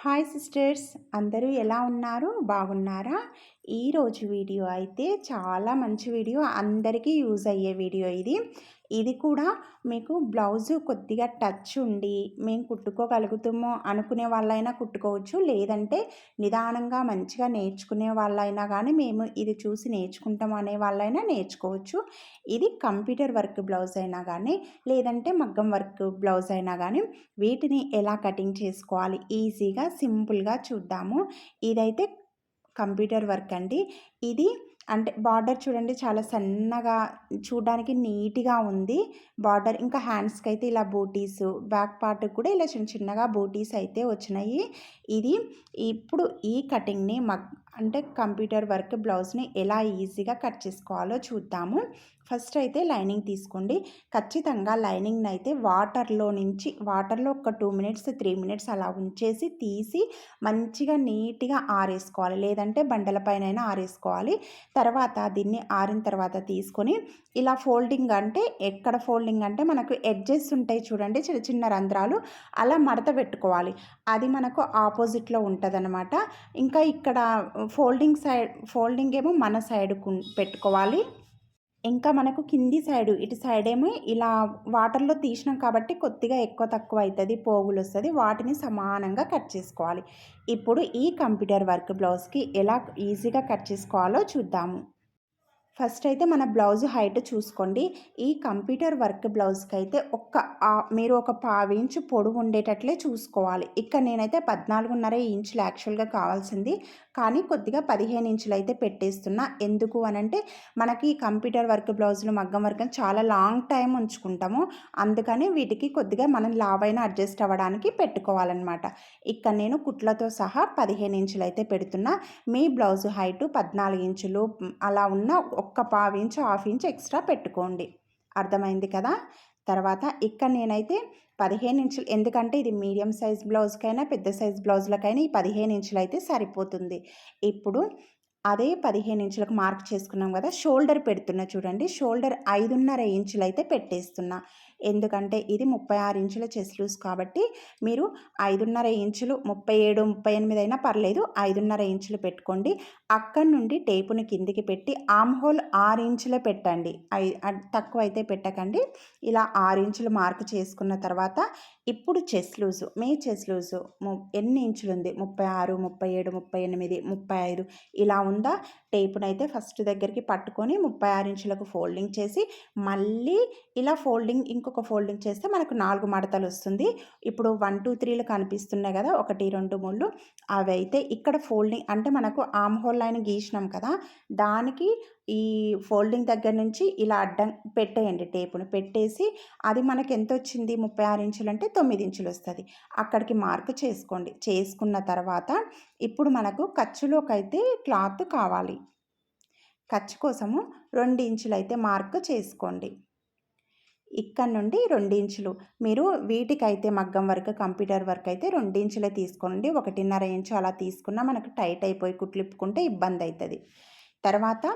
Hi sisters అందరూ ఎలా ఉన్నారు? బాగున్నారా? ఈరోజు వీడియో అయితే చాలా మంచి వీడియో అందరికీ యూజ్ అయ్యే వీడియో ఇది. ఇది కూడా మీకు బ్లౌజు కొద్దిగా టచ్ ఉండి మేము కుట్టుకోగలుగుతామో అనుకునే వాళ్ళైనా కుట్టుకోవచ్చు. లేదంటే నిదానంగా మంచిగా నేర్చుకునే వాళ్ళైనా కానీ మేము ఇది చూసి నేర్చుకుంటాం అనే వాళ్ళైనా నేర్చుకోవచ్చు. ఇది కంప్యూటర్ వర్క్ బ్లౌజ్ అయినా కానీ లేదంటే మగ్గం వర్క్ బ్లౌజ్ అయినా కానీ వీటిని ఎలా కటింగ్ చేసుకోవాలి? ఈజీగా సింపుల్గా చూద్దాము. ఇదైతే కంప్యూటర్ వర్క్ అండి. ఇది అంటే బార్డర్ చూడండి చాలా సన్నగా చూడడానికి నీట్గా ఉంది. బార్డర్ ఇంకా హ్యాండ్స్కి అయితే ఇలా బూటీస్ బ్యాక్ పార్ట్కి కూడా ఇలా చిన్న చిన్నగా బూటీస్ అయితే వచ్చినాయి. ఇది ఇప్పుడు ఈ కటింగ్ని మగ్ అంటే కంప్యూటర్ వర్క్ బ్లౌజ్ని ఎలా ఈజీగా కట్ చేసుకోవాలో చూద్దాము. ఫస్ట్ అయితే లైనింగ్ తీసుకోండి. ఖచ్చితంగా లైనింగ్ని అయితే వాటర్లో నుంచి వాటర్లో ఒక టూ మినిట్స్ త్రీ మినిట్స్ అలా ఉంచేసి తీసి మంచిగా నీట్గా ఆరేసుకోవాలి. లేదంటే బండలపైనైనా ఆరేసుకోవాలి. తర్వాత దీన్ని ఆరిన తర్వాత తీసుకొని ఇలా ఫోల్డింగ్ అంటే ఎక్కడ ఫోల్డింగ్ అంటే మనకు ఎడ్జెస్ ఉంటాయి చూడండి చిన్న చిన్న రంధ్రాలు అలా మడత పెట్టుకోవాలి. అది మనకు ఆపోజిట్లో ఉంటుంది ఇంకా ఇక్కడ ఫోల్డింగ్ సైడ్ ఫోల్డింగ్ ఏమో మన సైడ్ పెట్టుకోవాలి. ఇంకా మనకు కింది సైడు ఇటు సైడ్ ఏమో ఇలా వాటర్లో తీసినాం కాబట్టి కొద్దిగా ఎక్కువ తక్కువ అవుతుంది పోగులు వస్తుంది. వాటిని సమానంగా కట్ చేసుకోవాలి. ఇప్పుడు ఈ కంప్యూటర్ వర్క్ బ్లౌజ్కి ఎలా ఈజీగా కట్ చేసుకోవాలో చూద్దాము. ఫస్ట్ అయితే మన బ్లౌజ్ హైట్ చూసుకోండి. ఈ కంప్యూటర్ వర్క్ బ్లౌజ్కి అయితే ఒక్క మీరు ఒక పావు ఇంచు పొడుగు ఉండేటట్లే చూసుకోవాలి. ఇక్కడ నేనైతే పద్నాలుగున్నర ఇంచులు యాక్చువల్గా కావాల్సింది. కానీ కొద్దిగా పదిహేను ఇంచులు అయితే పెట్టేస్తున్నా. ఎందుకు అనంటే మనకి కంప్యూటర్ వర్క్ బ్లౌజులు మగ్గం వర్క్ చాలా లాంగ్ టైం ఉంచుకుంటాము. అందుకని వీటికి కొద్దిగా మనం లావైన అడ్జస్ట్ అవ్వడానికి పెట్టుకోవాలన్నమాట. ఇక్కడ నేను కుట్లతో సహా పదిహేను ఇంచులు అయితే పెడుతున్నా. మీ బ్లౌజ్ హైటు పద్నాలుగు ఇంచులు అలా ఉన్న ఒక్క పావు ఇంచు హాఫ్ ఇంచు ఎక్స్ట్రా పెట్టుకోండి. అర్థమైంది కదా? తర్వాత ఇక్కడ నేనైతే పదిహేను ఇంచులు. ఎందుకంటే ఇది మీడియం సైజ్ బ్లౌజ్కైనా పెద్ద సైజ్ బ్లౌజ్లకైనా ఈ పదిహేను ఇంచులు అయితే సరిపోతుంది. ఇప్పుడు అదే పదిహేను ఇంచులకు మార్క్ చేసుకున్నాం కదా షోల్డర్ పెడుతున్నా చూడండి. షోల్డర్ ఐదున్నర ఇంచులు అయితే పెట్టేస్తున్నా. ఎందుకంటే ఇది ముప్పై ఆరు ఇంచుల చెస్ లూస్ కాబట్టి మీరు ఐదున్నర ఇంచులు ముప్పై ఏడు ముప్పై ఎనిమిది అయినా పర్లేదు ఐదున్నర ఇంచులు పెట్టుకోండి. అక్కడి నుండి టేపుని కిందికి పెట్టి ఆమ్ హోల్ ఆరు ఇంచులే పెట్టండి. తక్కువ అయితే పెట్టకండి. ఇలా ఆరు ఇంచులు మార్క్ చేసుకున్న తర్వాత ఇప్పుడు చెస్ లూజు మీ చెస్ లూజు ఎన్ని ఇంచులు ఉంది ముప్పై ఆరు ముప్పై ఏడు ముప్పై ఎనిమిది ముప్పై ఐదు ఇలా ఉందా టేపునైతే ఫస్ట్ దగ్గరికి పట్టుకొని ముప్పై ఆరు ఇంచులకు ఫోల్డింగ్ చేసి మళ్ళీ ఇలా ఫోల్డింగ్ ఇంకొక ఫోల్డింగ్ చేస్తే మనకు నాలుగు మడతలు వస్తుంది. ఇప్పుడు వన్ టూ త్రీలు కనిపిస్తున్నాయి కదా ఒకటి రెండు మూడు. అవి అయితే ఇక్కడ ఫోల్డింగ్ అంటే మనకు ఆమ్ హోల్ లైన్ గీసినాం కదా దానికి ఈ ఫోల్డింగ్ దగ్గర నుంచి ఇలా అడ్డం పెట్టేయండి టేపును. పెట్టేసి అది మనకు ఎంత వచ్చింది? ముప్పై ఆరు ఇంచులు అంటే తొమ్మిది ఇంచులు వస్తుంది. అక్కడికి మార్క్ చేసుకోండి. చేసుకున్న తర్వాత ఇప్పుడు మనకు ఖర్చులోకి అయితే క్లాత్ కావాలి. ఖర్చు కోసము రెండు ఇంచులు అయితే మార్క్ చేసుకోండి. ఇక్కడ నుండి ఇంచులు. మీరు వీటికైతే మగ్గం వర్క్ కంప్యూటర్ వర్క్ అయితే ఇంచులే తీసుకోండి. ఒకటిన్నర ఇంచు అలా తీసుకున్నా మనకు టైట్ అయిపోయి కుట్లిప్పుకుంటే ఇబ్బంది అవుతుంది తర్వాత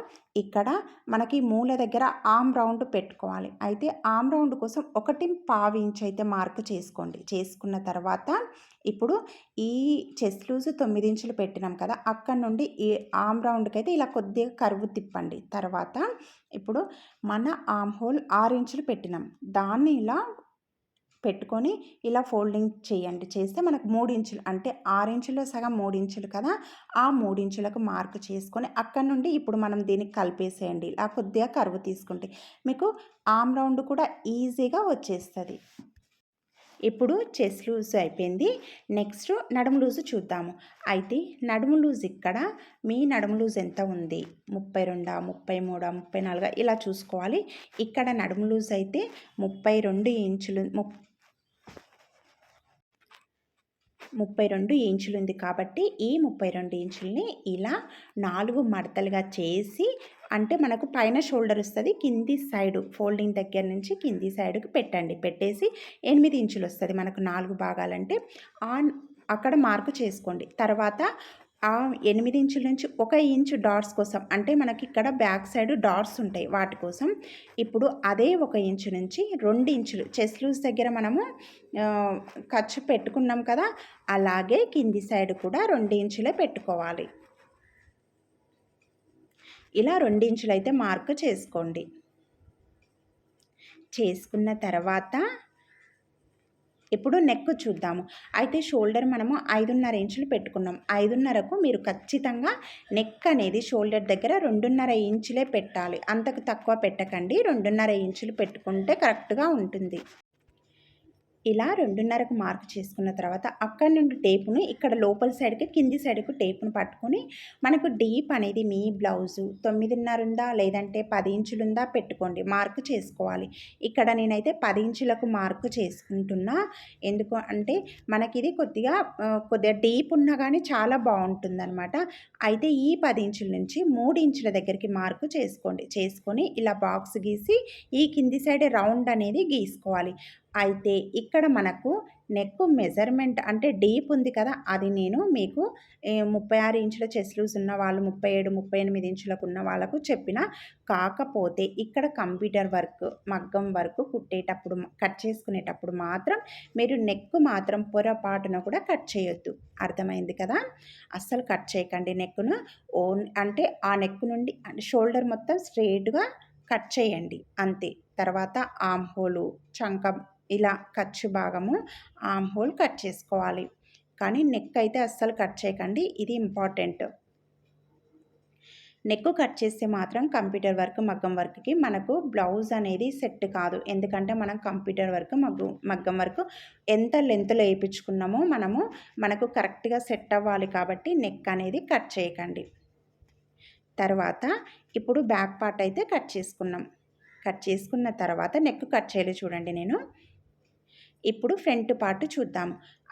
ఇక్కడ మనకి మూల దగ్గర ఆమ్ రౌండ్ పెట్టుకోవాలి. అయితే ఆమ్ రౌండ్ కోసం ఒకటి పావు ఇంచ్ అయితే మార్క్ చేసుకోండి. చేసుకున్న తర్వాత ఇప్పుడు ఈ చెస్ట్ లూజ్ తొమ్మిది ఇంచులు పెట్టినాం కదా అక్కడ నుండి ఈ ఆమ్ రౌండ్కి అయితే ఇలా కొద్దిగా కరువు తిప్పండి. తర్వాత ఇప్పుడు మన ఆమ్ హోల్ ఆరు ఇంచులు పెట్టినాం. దాన్ని ఇలా పెట్టుకొని ఇలా ఫోల్డింగ్ చేయండి. చేస్తే మనకు మూడు ఇంచులు అంటే ఆరు ఇంచులో సగం మూడు ఇంచులు కదా ఆ మూడు ఇంచులకు మార్క్ చేసుకొని అక్కడ నుండి ఇప్పుడు మనం దీనికి కలిపేసేయండి. ఇలా కొద్దిగా కరువు తీసుకుంటే మీకు ఆమ్ రౌండ్ కూడా ఈజీగా వచ్చేస్తుంది. ఇప్పుడు చెస్ లూజ్ అయిపోయింది. నెక్స్ట్ నడుము లూజు చూద్దాము. అయితే నడుము లూజ్ ఇక్కడ మీ నడుము లూజ్ ఎంత ఉంది? ముప్పై రెండా ముప్పై మూడా ముప్పై నాలుగా ఇలా చూసుకోవాలి. ఇక్కడ నడుము లూజ్ అయితే ముప్పై రెండు ఇంచులు ముప్పై ముప్పై రెండు ఇంచులు ఉంది కాబట్టి ఈ ముప్పై రెండు ఇంచుల్ని ఇలా నాలుగు మడతలుగా చేసి అంటే మనకు పైన షోల్డర్ వస్తుంది కింది సైడు ఫోల్డింగ్ దగ్గర నుంచి కింది సైడ్కి పెట్టండి. పెట్టేసి ఎనిమిది ఇంచులు వస్తుంది మనకు నాలుగు భాగాలంటే. ఆన్ అక్కడ మార్కు చేసుకోండి. తర్వాత ఆ ఎనిమిది ఇంచుల నుంచి ఒక ఇంచు డాట్స్ కోసం అంటే మనకి ఇక్కడ బ్యాక్ సైడ్ డాట్స్ ఉంటాయి వాటి కోసం. ఇప్పుడు అదే ఒక ఇంచు నుంచి రెండు ఇంచులు చెస్ లూజ్ దగ్గర మనము ఖర్చు పెట్టుకున్నాం కదా అలాగే కింది సైడ్ కూడా రెండు ఇంచులే పెట్టుకోవాలి. ఇలా రెండు ఇంచులు అయితే మార్క్ చేసుకోండి. చేసుకున్న తర్వాత ఇప్పుడు నెక్ చూద్దాము. అయితే షోల్డర్ మనము ఐదున్నర ఇంచులు పెట్టుకున్నాం. ఐదున్నరకు మీరు ఖచ్చితంగా నెక్ అనేది షోల్డర్ దగ్గర రెండున్నర ఇంచులే పెట్టాలి. అంతకు తక్కువ పెట్టకండి. రెండున్నర ఇంచులు పెట్టుకుంటే కరెక్ట్గా ఉంటుంది. ఇలా రెండున్నరకు మార్క్ చేసుకున్న తర్వాత అక్కడ నుండి టేపును ఇక్కడ లోపల సైడ్కి కింది సైడ్కు టేపును పట్టుకొని మనకు డీప్ అనేది మీ బ్లౌజు తొమ్మిదిన్నర ఉందా లేదంటే పది ఇంచులు ఉందా పెట్టుకోండి. మార్క్ చేసుకోవాలి. ఇక్కడ నేనైతే పది ఇంచులకు మార్క్ చేసుకుంటున్నా. ఎందుకు అంటే మనకి ఇది కొద్దిగా కొద్దిగా డీప్ ఉన్నా కానీ చాలా బాగుంటుందన్నమాట. అయితే ఈ పది ఇంచుల నుంచి మూడు ఇంచుల దగ్గరికి మార్కు చేసుకోండి. చేసుకొని ఇలా బాక్స్ గీసి ఈ కింది సైడ్ రౌండ్ అనేది గీసుకోవాలి. అయితే ఇక్కడ మనకు నెక్ మెజర్మెంట్ అంటే డీప్ ఉంది కదా అది నేను మీకు ముప్పై ఆరు ఇంచుల చెస్ లూస్ ఉన్న వాళ్ళు ముప్పై ఏడు ముప్పై ఎనిమిది ఇంచులకు ఉన్న వాళ్ళకు చెప్పిన. కాకపోతే ఇక్కడ కంప్యూటర్ వర్క్ మగ్గం వర్క్ కుట్టేటప్పుడు కట్ చేసుకునేటప్పుడు మాత్రం మీరు నెక్ మాత్రం పొరపాటున కూడా కట్ చేయొద్దు. అర్థమైంది కదా? అస్సలు కట్ చేయకండి నెక్ను ఓన్ అంటే ఆ నెక్ నుండి షోల్డర్ మొత్తం స్ట్రేట్గా కట్ చేయండి. అంతే. తర్వాత ఆమ్ హోలు ఇలా ఖర్చు భాగము ఆమ్ హోల్ కట్ చేసుకోవాలి. కానీ నెక్ అయితే అస్సలు కట్ చేయకండి ఇది ఇంపార్టెంట్. నెక్ కట్ చేస్తే మాత్రం కంప్యూటర్ వర్క్ మగ్గం వర్క్కి మనకు బ్లౌజ్ అనేది సెట్ కాదు. ఎందుకంటే మనం కంప్యూటర్ వర్క్ మగ్గు మగ్గం వర్క్ ఎంత లెంత్లో వేయించుకున్నామో మనము మనకు కరెక్ట్గా సెట్ అవ్వాలి కాబట్టి నెక్ అనేది కట్ చేయకండి. తర్వాత ఇప్పుడు బ్యాక్ పార్ట్ అయితే కట్ చేసుకున్నాం. కట్ చేసుకున్న తర్వాత నెక్ కట్ చేయాలి చూడండి నేను. ఇప్పుడు ఫ్రంట్ పార్ట్ చూద్దాం.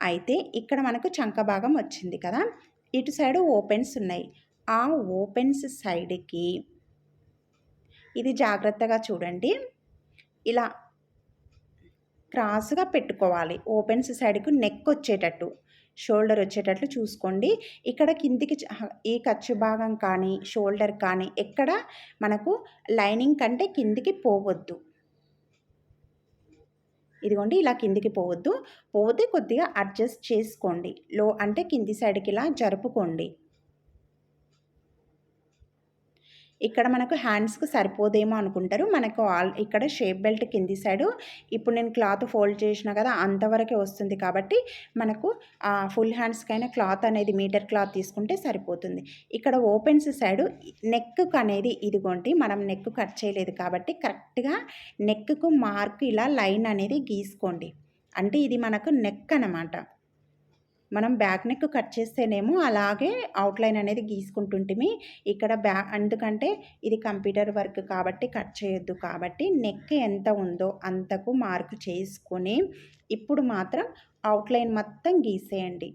అయితే ఇక్కడ మనకు చంక భాగం వచ్చింది కదా. ఇటు సైడ్ ఓపెన్స్ ఉన్నాయి. ఆ ఓపెన్స్ సైడ్కి ఇది జాగ్రత్తగా చూడండి. ఇలా క్రాస్గా పెట్టుకోవాలి. ఓపెన్స్ సైడ్కి నెక్ వచ్చేటట్టు షోల్డర్ వచ్చేటట్లు చూసుకోండి. ఇక్కడ కిందికి ఈ ఖర్చు భాగం కానీ షోల్డర్ కానీ ఎక్కడ మనకు లైనింగ్ కంటే కిందికి పోవద్దు. ఇదిగోండి ఇలా కిందికి పోవద్దు. పోతే కొద్దిగా అడ్జస్ట్ చేసుకోండి. లో అంటే కింది సైడ్కి ఇలా జరుపుకోండి. ఇక్కడ మనకు హ్యాండ్స్కి సరిపోదేమో అనుకుంటారు. మనకు ఆల్ ఇక్కడ షేప్ బెల్ట్ కింది సైడు ఇప్పుడు నేను క్లాత్ ఫోల్డ్ చేసిన కదా అంతవరకే వస్తుంది కాబట్టి మనకు ఫుల్ హ్యాండ్స్కైనా క్లాత్ అనేది మీటర్ క్లాత్ తీసుకుంటే సరిపోతుంది. ఇక్కడ ఓపెన్స్ సైడు నెక్ అనేది ఇదిగోండి మనం నెక్ కట్ చేయలేదు కాబట్టి కరెక్ట్గా నెక్కు మార్క్ ఇలా లైన్ అనేది గీసుకోండి. అంటే ఇది మనకు నెక్ అనమాట మనం బ్యాక్ నెక్ కట్ చేస్తేనేమో అలాగే అవుట్లైన్ అనేది గీసుకుంటుంటిమి. ఇక్కడ బ్యా ఎందుకంటే ఇది కంప్యూటర్ వర్క్ కాబట్టి కట్ చేయొద్దు కాబట్టి నెక్ ఎంత ఉందో అంతకు మార్క్ చేసుకొని ఇప్పుడు మాత్రం అవుట్లైన్ మొత్తం గీసేయండి.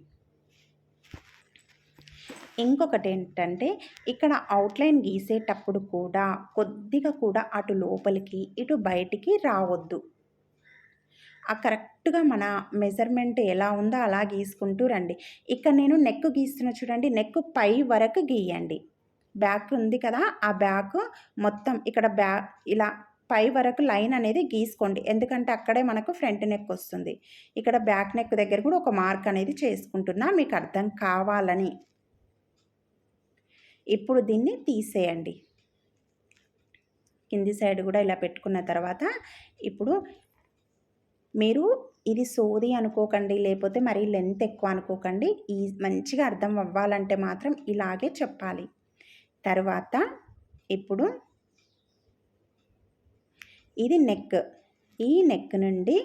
ఇంకొకటి ఏంటంటే ఇక్కడ అవుట్లైన్ గీసేటప్పుడు కూడా కొద్దిగా కూడా అటు లోపలికి ఇటు బయటికి రావద్దు. ఆ కరెక్ట్గా మన మెజర్మెంట్ ఎలా ఉందో అలా గీసుకుంటూ రండి. ఇక్కడ నేను నెక్ గీస్తున్న చూడండి నెక్ పై వరకు గీయండి. బ్యాక్ ఉంది కదా ఆ బ్యాక్ మొత్తం ఇక్కడ బ్యా ఇలా పై వరకు లైన్ అనేది గీసుకోండి. ఎందుకంటే అక్కడే మనకు ఫ్రంట్ నెక్ వస్తుంది. ఇక్కడ బ్యాక్ నెక్ దగ్గర కూడా ఒక మార్క్ అనేది చేసుకుంటున్నా మీకు అర్థం కావాలని. ఇప్పుడు దీన్ని తీసేయండి. కింది సైడ్ కూడా ఇలా పెట్టుకున్న తర్వాత ఇప్పుడు మీరు ఇది సోది అనుకోకండి లేకపోతే మరీ లెంత్ ఎక్కువ అనుకోకండి. ఈ మంచిగా అర్థం అవ్వాలంటే మాత్రం ఇలాగే చెప్పాలి. తర్వాత ఇప్పుడు ఇది నెక్ ఈ నెక్ నుండి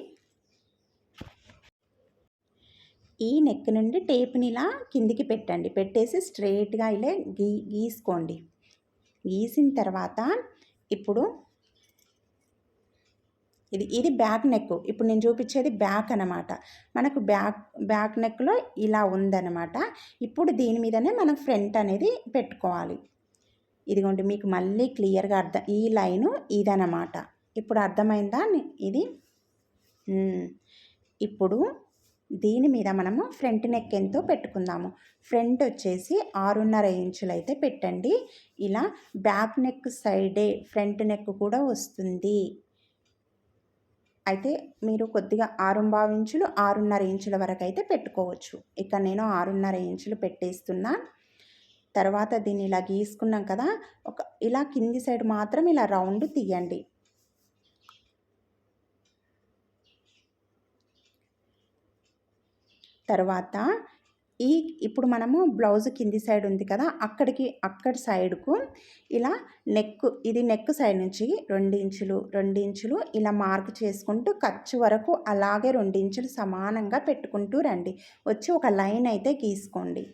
ఈ నెక్ నుండి టేప్ని ఇలా కిందికి పెట్టండి. పెట్టేసి స్ట్రైట్గా ఇలా గీ గీసుకోండి. గీసిన తర్వాత ఇప్పుడు ఇది ఇది బ్యాక్ నెక్. ఇప్పుడు నేను చూపించేది బ్యాక్ అనమాట మనకు బ్యాక్ బ్యాక్ నెక్లో ఇలా ఉందన్నమాట. ఇప్పుడు దీని మీదనే మనం ఫ్రంట్ అనేది పెట్టుకోవాలి. ఇదిగోండి మీకు మళ్ళీ క్లియర్గా అర్థం ఈ లైను ఇదనమాట ఇప్పుడు అర్థమైందా? ఇది? ఇప్పుడు దీని మీద మనము ఫ్రంట్ నెక్ ఎంతో పెట్టుకుందాము. ఫ్రంట్ వచ్చేసి ఆరున్నర ఇంచులు అయితే పెట్టండి. ఇలా బ్యాక్ నెక్ సైడే ఫ్రంట్ నెక్ కూడా వస్తుంది. అయితే మీరు కొద్దిగా ఆరుంబావు ఇంచులు ఆరున్నర ఇంచుల వరకు అయితే పెట్టుకోవచ్చు. ఇక్కడ నేను ఆరున్నర ఇంచులు పెట్టేస్తున్నా. తర్వాత దీన్ని ఇలా గీసుకున్నాం కదా ఒక ఇలా కింది సైడ్ మాత్రం ఇలా రౌండ్ తీయండి. తర్వాత ఈ ఇప్పుడు మనము బ్లౌజ్ కింది సైడ్ ఉంది కదా అక్కడికి అక్కడి సైడ్కు ఇలా నెక్ ఇది నెక్ సైడ్ నుంచి రెండు ఇంచులు రెండు ఇంచులు ఇలా మార్క్ చేసుకుంటూ ఖర్చు వరకు అలాగే రెండు ఇంచులు సమానంగా పెట్టుకుంటూ రండి. వచ్చి ఒక లైన్ అయితే గీసుకోండి.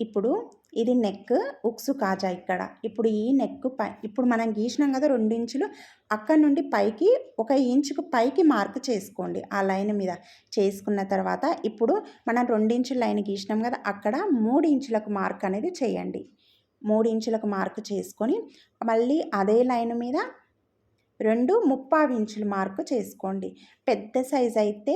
ఇప్పుడు ఇది నెక్ ఉక్సు కాజా ఇక్కడ. ఇప్పుడు ఈ నెక్ పై ఇప్పుడు మనం గీసినాం కదా రెండు ఇంచులు అక్కడ నుండి పైకి ఒక ఇంచుకు పైకి మార్క్ చేసుకోండి ఆ లైన్ మీద. చేసుకున్న తర్వాత ఇప్పుడు మనం రెండు ఇంచుల లైన్ గీసినాం కదా అక్కడ మూడు ఇంచులకు మార్క్ అనేది చేయండి. మూడు ఇంచులకు మార్క్ చేసుకొని మళ్ళీ అదే లైన్ మీద రెండు ముప్పావి ఇంచులు మార్కు చేసుకోండి. పెద్ద సైజ్ అయితే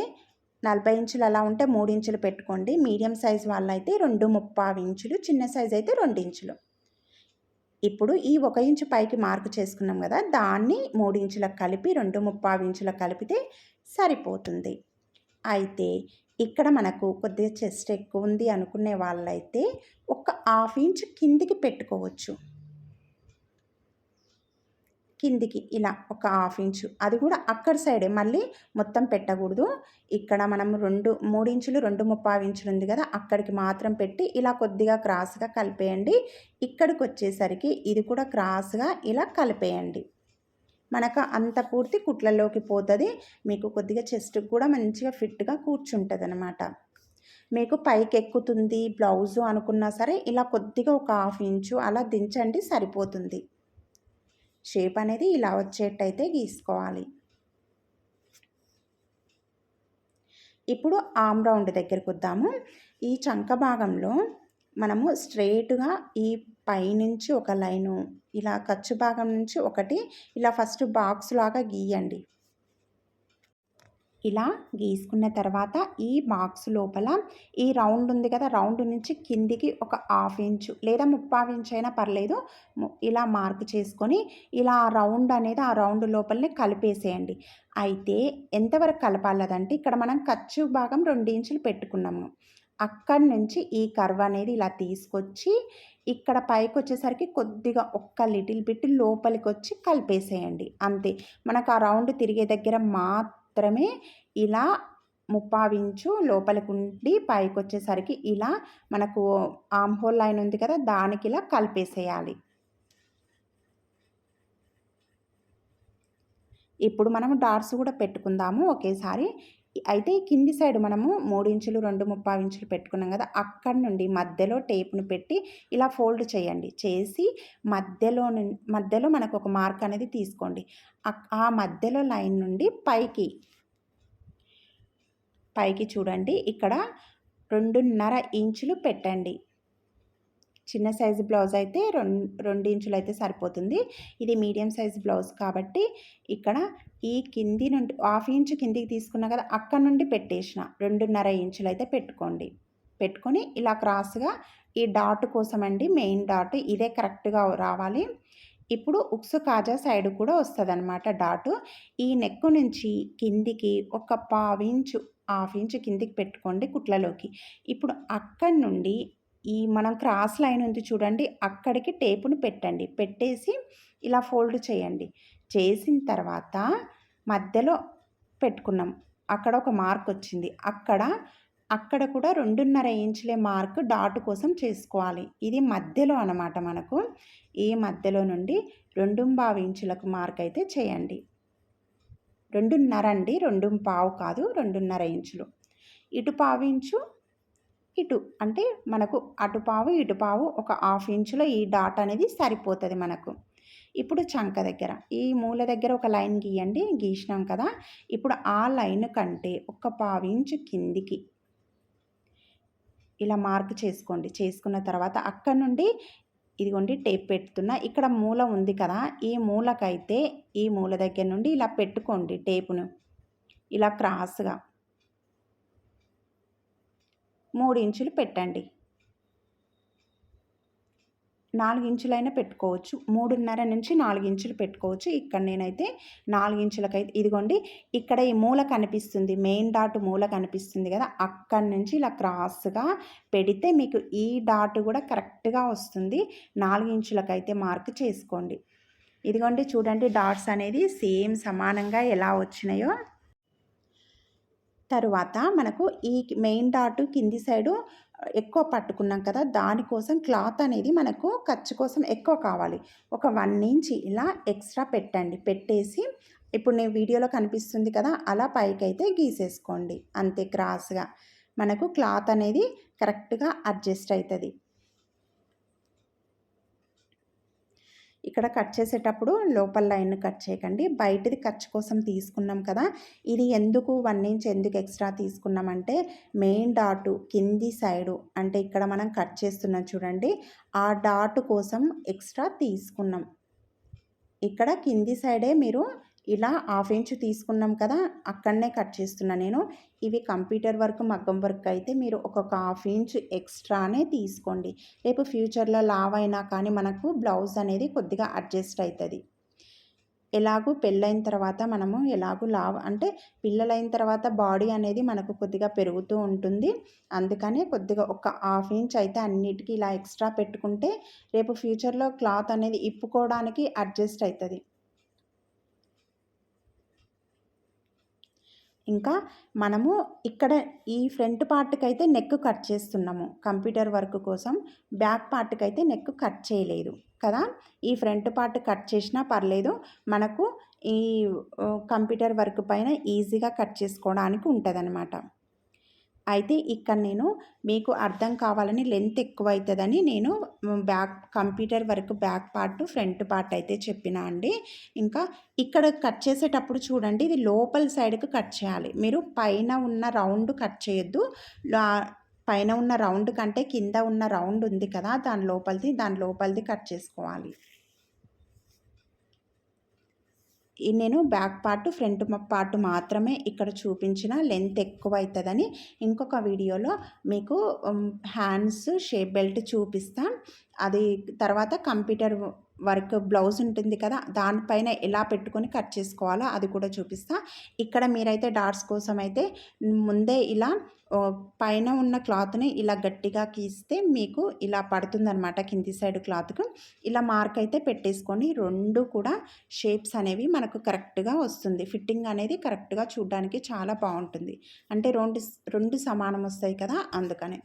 నలభై ఇంచులు అలా ఉంటే మూడు ఇంచులు పెట్టుకోండి. మీడియం సైజ్ వాళ్ళైతే రెండు ముప్పావు ఇంచులు చిన్న సైజ్ అయితే రెండు ఇంచులు. ఇప్పుడు ఈ ఒక ఇంచు పైకి మార్కు చేసుకున్నాం కదా దాన్ని మూడు ఇంచులకు కలిపి రెండు ముప్పావు ఇంచులకు కలిపితే సరిపోతుంది. అయితే ఇక్కడ మనకు కొద్దిగా చెస్ట్ ఎక్కువ ఉంది అనుకునే వాళ్ళైతే ఒక హాఫ్ ఇంచ్ కిందికి పెట్టుకోవచ్చు. కిందికి ఇలా ఒక హాఫ్ ఇంచు. అది కూడా అక్కడ సైడే. మళ్ళీ మొత్తం పెట్టకూడదు. ఇక్కడ మనం రెండు మూడు ఇంచులు రెండు ముప్పావు ఇంచులు ఉంది కదా అక్కడికి మాత్రం పెట్టి ఇలా కొద్దిగా క్రాస్గా కలిపేయండి. ఇక్కడికి వచ్చేసరికి ఇది కూడా క్రాస్గా ఇలా కలిపేయండి. మనకు అంత పూర్తి కుట్లలోకి పోతుంది. మీకు కొద్దిగా చెస్ట్ కూడా మంచిగా ఫిట్గా కూర్చుంటుంది అనమాట మీకు పైకి ఎక్కుతుంది బ్లౌజు అనుకున్నా సరే ఇలా కొద్దిగా ఒక హాఫ్ ఇంచు అలా దించండి సరిపోతుంది. షేప్ అనేది ఇలా వచ్చేటైతే గీసుకోవాలి. ఇప్పుడు ఆమ్ రౌండ్ దగ్గరికి వద్దాము. ఈ చంక భాగంలో మనము స్ట్రైట్గా ఈ పైనుంచి ఒక లైను ఇలా ఖర్చు భాగం నుంచి ఒకటి ఇలా ఫస్ట్ బాక్స్ లాగా గీయండి. ఇలా గీసుకున్న తర్వాత ఈ బాక్స్ లోపల ఈ రౌండ్ ఉంది కదా రౌండ్ నుంచి కిందికి ఒక హాఫ్ ఇంచు లేదా ముప్పావు ఇంచు అయినా పర్లేదు ఇలా మార్క్ చేసుకొని ఇలా ఆ రౌండ్ అనేది ఆ రౌండ్ లోపలనే కలిపేసేయండి. అయితే ఎంతవరకు కలపాలదంటే ఇక్కడ మనం ఖర్చు భాగం రెండు ఇంచులు పెట్టుకున్నాము. అక్కడి నుంచి ఈ కర్వ్ అనేది ఇలా తీసుకొచ్చి ఇక్కడ పైకి వచ్చేసరికి కొద్దిగా ఒక్క లిటిల్ బిట్ లోపలికి వచ్చి కలిపేసేయండి. అంతే. మనకు ఆ రౌండ్ తిరిగే దగ్గర మాత్రం మాత్రమే ఇలా ముప్పావించు లోపలికి పైకి వచ్చేసరికి ఇలా మనకు ఆమ్ హోల్ లైన్ ఉంది కదా దానికి ఇలా కలిపేసేయాలి. ఇప్పుడు మనం డాట్స్ కూడా పెట్టుకుందాము ఒకేసారి. అయితే కింది సైడ్ మనము మూడు ఇంచులు రెండు ముప్పావు ఇంచులు పెట్టుకున్నాం కదా అక్కడ నుండి మధ్యలో టేప్ను పెట్టి ఇలా ఫోల్డ్ చేయండి. చేసి మధ్యలో మధ్యలో మనకు ఒక మార్క్ అనేది తీసుకోండి. ఆ మధ్యలో లైన్ నుండి పైకి పైకి చూడండి. ఇక్కడ రెండున్నర ఇంచులు పెట్టండి. చిన్న సైజు బ్లౌజ్ అయితే రెండు రెండు ఇంచులు అయితే సరిపోతుంది. ఇది మీడియం సైజు బ్లౌజ్ కాబట్టి ఇక్కడ ఈ కింది నుండి హాఫ్ ఇంచు కిందికి తీసుకున్నా కదా అక్కడ నుండి పెట్టేసిన రెండున్నర ఇంచులు అయితే పెట్టుకోండి. పెట్టుకొని ఇలా క్రాస్గా ఈ డాట్ కోసం అండి మెయిన్ డాట్ ఇదే కరెక్ట్గా రావాలి. ఇప్పుడు ఉక్సు కాజా సైడ్ కూడా వస్తుంది అనమాట డాటు. ఈ నెక్ నుంచి కిందికి ఒక పావించు హాఫ్ ఇంచు కిందికి పెట్టుకోండి కుట్లలోకి. ఇప్పుడు అక్కడి నుండి ఈ మనం క్రాస్ లైన్ ఉంది చూడండి అక్కడికి టేపును పెట్టండి. పెట్టేసి ఇలా ఫోల్డ్ చేయండి. చేసిన తర్వాత మధ్యలో పెట్టుకున్నాం. అక్కడ ఒక మార్క్ వచ్చింది. అక్కడ అక్కడ కూడా రెండున్నర ఇంచులే మార్క్ డాట్ కోసం చేసుకోవాలి. ఇది మధ్యలో అనమాట మనకు. ఈ మధ్యలో నుండి రెండు పావు ఇంచులకు మార్క్ అయితే చేయండి. రెండున్నర అండి రెండు పావు కాదు రెండున్నర ఇంచులు. ఇటు పావు ఇంచు ఇటు అంటే మనకు అటు పావు ఇటు పావు ఒక హాఫ్ ఇంచులో ఈ డాట్ అనేది సరిపోతుంది మనకు. ఇప్పుడు చంక దగ్గర ఈ మూల దగ్గర ఒక లైన్ గీయండి గీసినాం కదా. ఇప్పుడు ఆ లైన్ కంటే ఒక పావు ఇంచు కిందికి ఇలా మార్క్ చేసుకోండి. చేసుకున్న తర్వాత అక్కడ నుండి ఇదిగోండి టేప్ పెడుతున్నా ఇక్కడ మూల ఉంది కదా ఈ మూలకైతే ఈ మూల దగ్గర నుండి ఇలా పెట్టుకోండి టేపును. ఇలా క్రాస్గా. మూడు ఇంచులు పెట్టండి. నాలుగు ఇంచులైనా పెట్టుకోవచ్చు. మూడున్నర నుంచి నాలుగు ఇంచులు పెట్టుకోవచ్చు. ఇక్కడ నేనైతే నాలుగు ఇంచులకైతే ఇదిగోండి ఇక్కడ ఈ మూల కనిపిస్తుంది. మెయిన్ డాట్ మూల కనిపిస్తుంది కదా అక్కడి నుంచి ఇలా క్రాస్గా పెడితే మీకు ఈ డాట్ కూడా కరెక్ట్గా వస్తుంది. నాలుగు ఇంచులకైతే మార్క్ చేసుకోండి. ఇదిగోండి చూడండి డాట్స్ అనేది సేమ్ సమానంగా ఎలా వచ్చినాయో. తరువాత మనకు ఈ మెయిన్ డాట్ కింది సైడు ఎక్కువ పట్టుకున్నాం కదా దానికోసం క్లాత్ అనేది మనకు ఖర్చు కోసం ఎక్కువ కావాలి. ఒక వన్ ఇంచ్ ఇలా ఎక్స్ట్రా పెట్టండి. పెట్టేసి ఇప్పుడు నేను వీడియోలో కనిపిస్తుంది కదా అలా పైకైతే గీసేసుకోండి. అంతే క్రాస్గా. మనకు క్లాత్ అనేది కరెక్ట్గా అడ్జస్ట్ అవుతుంది. ఇక్కడ కట్ చేసేటప్పుడు లోపల లైన్ కట్ చేయకండి. బయటది ఖర్చు కోసం తీసుకున్నాం కదా ఇది ఎందుకు వన్ ఇంచ్ ఎందుకు ఎక్స్ట్రా తీసుకున్నామంటే మెయిన్ డాటు కింది సైడు అంటే ఇక్కడ మనం కట్ చేస్తున్నాం చూడండి ఆ డాటు కోసం ఎక్స్ట్రా తీసుకున్నాం. ఇక్కడ కింది సైడే మీరు ఇలా హాఫ్ ఇంచ్ తీసుకున్నాం కదా అక్కడనే కట్ చేస్తున్నా నేను. ఇవి కంప్యూటర్ వర్క్ మగ్గం వర్క్ అయితే మీరు ఒక్కొక్క హాఫ్ ఇంచ్ ఎక్స్ట్రానే తీసుకోండి. రేపు ఫ్యూచర్లో లావ్ అయినా కానీ మనకు బ్లౌజ్ అనేది కొద్దిగా అడ్జస్ట్ అవుతుంది ఎలాగూ పెళ్ళైన తర్వాత మనము ఎలాగూ లావ్ అంటే పిల్లలైన తర్వాత బాడీ అనేది మనకు కొద్దిగా పెరుగుతూ ఉంటుంది. అందుకనే కొద్దిగా ఒక హాఫ్ ఇంచ్ అయితే అన్నిటికీ ఇలా ఎక్స్ట్రా పెట్టుకుంటే రేపు ఫ్యూచర్లో క్లాత్ అనేది ఇప్పుకోవడానికి అడ్జస్ట్ అవుతుంది ఇంకా మనము ఇక్కడ ఈ ఫ్రంట్ పార్ట్కి అయితే నెక్ కట్ చేస్తున్నాము. కంప్యూటర్ వర్క్ కోసం బ్యాక్ పార్ట్కి అయితే నెక్ కట్ చేయలేదు. కదా? ఈ ఫ్రంట్ పార్ట్ కట్ చేసినా పర్లేదు. మనకు ఈ కంప్యూటర్ వర్క్ పైన ఈజీగా కట్ చేసుకోవడానికి ఉంటుంది అయితే ఇక్కడ నేను మీకు అర్థం కావాలని లెంత్ ఎక్కువ అవుతుందని నేను బ్యాక్ కంప్యూటర్ వరకు బ్యాక్ పార్ట్ ఫ్రంట్ పార్ట్ అయితే చెప్పిన అండి. ఇంకా ఇక్కడ కట్ చేసేటప్పుడు చూడండి ఇది లోపల సైడ్కి కట్ చేయాలి. మీరు పైన ఉన్న రౌండ్ కట్ చేయొద్దు. పైన ఉన్న రౌండ్ కంటే కింద ఉన్న రౌండ్ ఉంది కదా దాని లోపలిది దాని లోపలిది కట్ చేసుకోవాలి. నేను బ్యాక్ పార్ట్ ఫ్రంట్ పార్ట్ మాత్రమే ఇక్కడ చూపించిన లెంత్ ఎక్కువ అవుతుందని ఇంకొక వీడియోలో మీకు హ్యాండ్స్ షేప్ బెల్ట్ చూపిస్తాను అది తర్వాత కంప్యూటర్ వర్క్ బ్లౌజ్ ఉంటుంది కదా దానిపైన ఎలా పెట్టుకొని కట్ చేసుకోవాలో అది కూడా చూపిస్తా. ఇక్కడ మీరైతే డాట్స్ కోసం అయితే ముందే ఇలా పైన ఉన్న క్లాత్ని ఇలా గట్టిగా గీస్తే మీకు ఇలా పడుతుందనమాట కింది సైడ్ క్లాత్కు. ఇలా మార్క్ అయితే పెట్టేసుకొని రెండు కూడా షేప్స్ అనేవి మనకు కరెక్ట్గా వస్తుంది. ఫిట్టింగ్ అనేది కరెక్ట్గా చూడడానికి చాలా బాగుంటుంది. అంటే రెండు రెండు సమానం వస్తాయి కదా అందుకనే.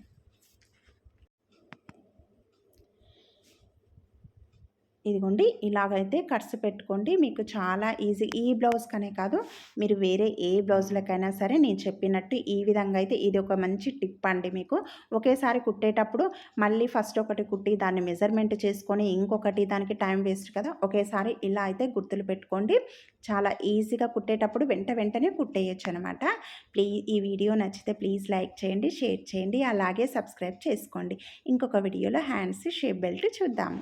ఇదిగోండి ఇలాగైతే కట్స్ పెట్టుకోండి. మీకు చాలా ఈజీ. ఈ బ్లౌజ్కనే కాదు మీరు వేరే ఏ బ్లౌజ్లకైనా సరే నేను చెప్పినట్టు ఈ విధంగా అయితే ఇది ఒక మంచి టిప్ అండి మీకు. ఒకేసారి కుట్టేటప్పుడు మళ్ళీ ఫస్ట్ ఒకటి కుట్టి దాన్ని మెజర్మెంట్ చేసుకొని ఇంకొకటి దానికి టైం వేస్ట్ కదా ఒకేసారి ఇలా అయితే గుర్తులు పెట్టుకోండి. చాలా ఈజీగా కుట్టేటప్పుడు వెంట వెంటనే కుట్టేయచ్చు అనమాట ప్లీజ్ ఈ వీడియో నచ్చితే ప్లీజ్ లైక్ చేయండి షేర్ చేయండి అలాగే సబ్స్క్రైబ్ చేసుకోండి. ఇంకొక వీడియోలో హ్యాండ్స్ షేప్ బెల్ట్ చూద్దాము